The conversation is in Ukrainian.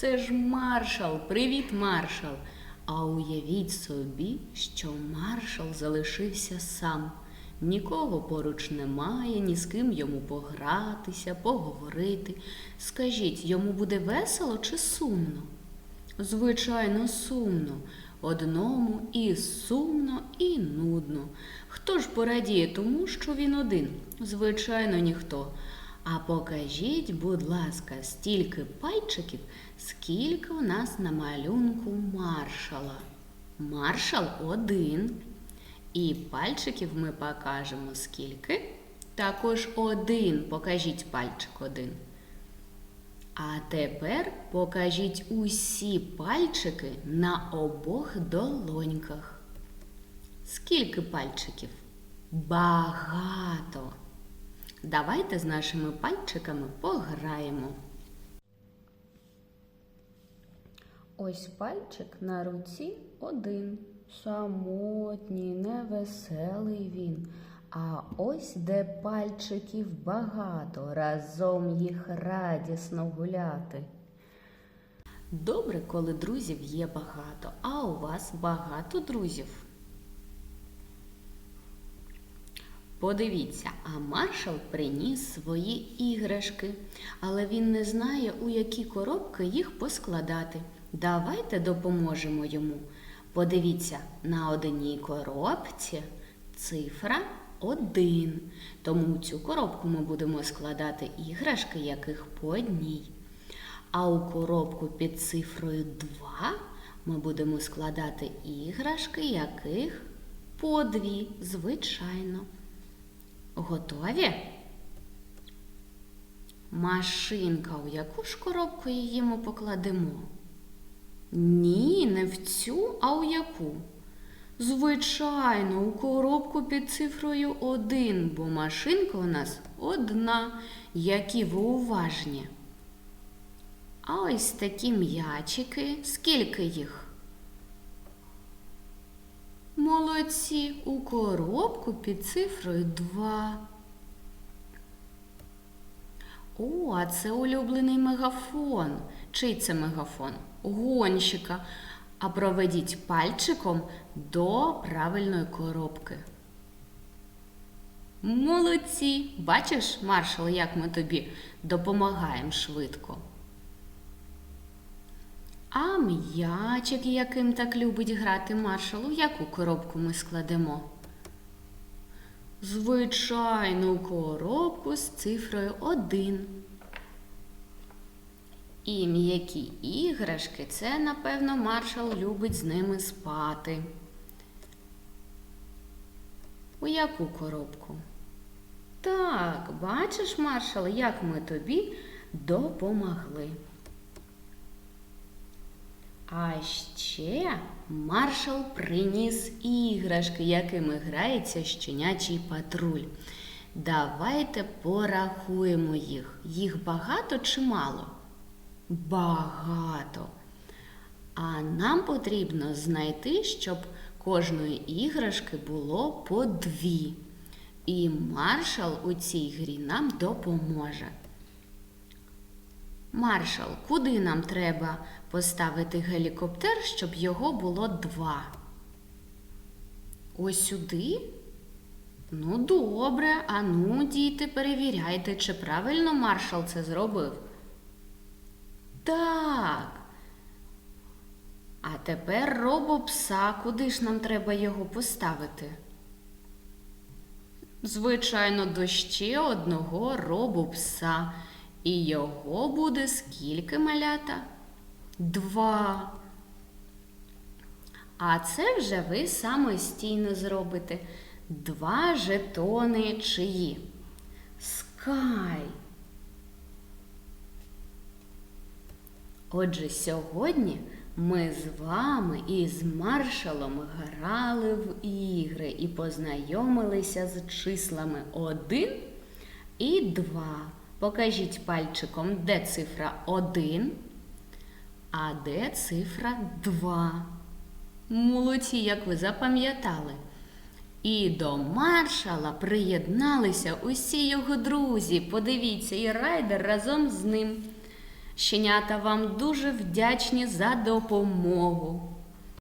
Це ж маршал, привіт, маршал. А уявіть собі, що маршал залишився сам. Нікого поруч немає, ні з ким йому погратися, поговорити. Скажіть, йому буде весело чи сумно? Звичайно, сумно. Одному і сумно, і нудно. Хто ж порадіє тому, що він один? Звичайно, ніхто. А покажіть, будь ласка, стільки пальчиків, скільки у нас на малюнку маршала. Маршал один. І пальчиків ми покажемо скільки. Також один. Покажіть пальчик один. А тепер покажіть усі пальчики на обох долоньках. Скільки пальчиків? Багато. Давайте з нашими пальчиками пограємо. Ось пальчик на руці один. Самотній, невеселий він. А ось де пальчиків багато, разом їх радісно гуляти. Добре, коли друзів є багато, а у вас багато друзів. Подивіться, а маршал приніс свої іграшки, але він не знає, у які коробки їх поскладати. Давайте допоможемо йому. Подивіться, на одній коробці цифра 1. Тому в цю коробку ми будемо складати іграшки, яких по одній. А у коробку під цифрою 2 ми будемо складати іграшки, яких по дві, звичайно. Готові? Машинка, у яку ж коробку її ми покладемо? Ні, не в цю, а у яку? Звичайно, у коробку під цифрою 1, бо машинка у нас одна. Які ви уважні. А ось такі м'ячики. Скільки їх? Молодці, у коробку під цифрою 2. О, а це улюблений мегафон. Чий це мегафон? Гонщика. А проведіть пальчиком до правильної коробки. Молодці! Бачиш, маршал, як ми тобі допомагаємо швидко. А м'ячик, яким так любить грати маршал, у яку коробку ми складемо? Звичайну коробку з цифрою 1. І м'які іграшки це, напевно, маршал любить з ними спати. У яку коробку? Так, бачиш, маршал, як ми тобі допомогли. А ще маршал приніс іграшки, якими грається щенячий патруль. Давайте порахуємо їх. Їх багато чи мало? Багато. А нам потрібно знайти, щоб кожної іграшки було по дві. І маршал у цій грі нам допоможе. Маршал, куди нам треба поставити гелікоптер, щоб його було два? Ось сюди? Ну, добре, а ну, діти, перевіряйте, чи правильно маршал це зробив. Так. А тепер робопса, куди ж нам треба його поставити? Звичайно, до ще одного робопса. І його буде скільки малята? Два. А це вже ви самостійно зробите. Два жетони чиї? Скай. Отже, сьогодні ми з вами і з маршалом грали в ігри і познайомилися з числами 1 і 2. Покажіть пальчиком, де цифра 1, а де цифра 2. Молодці, як ви запам'ятали. І до маршала приєдналися усі його друзі. Подивіться, і райдер разом з ним. Щенята вам дуже вдячні за допомогу.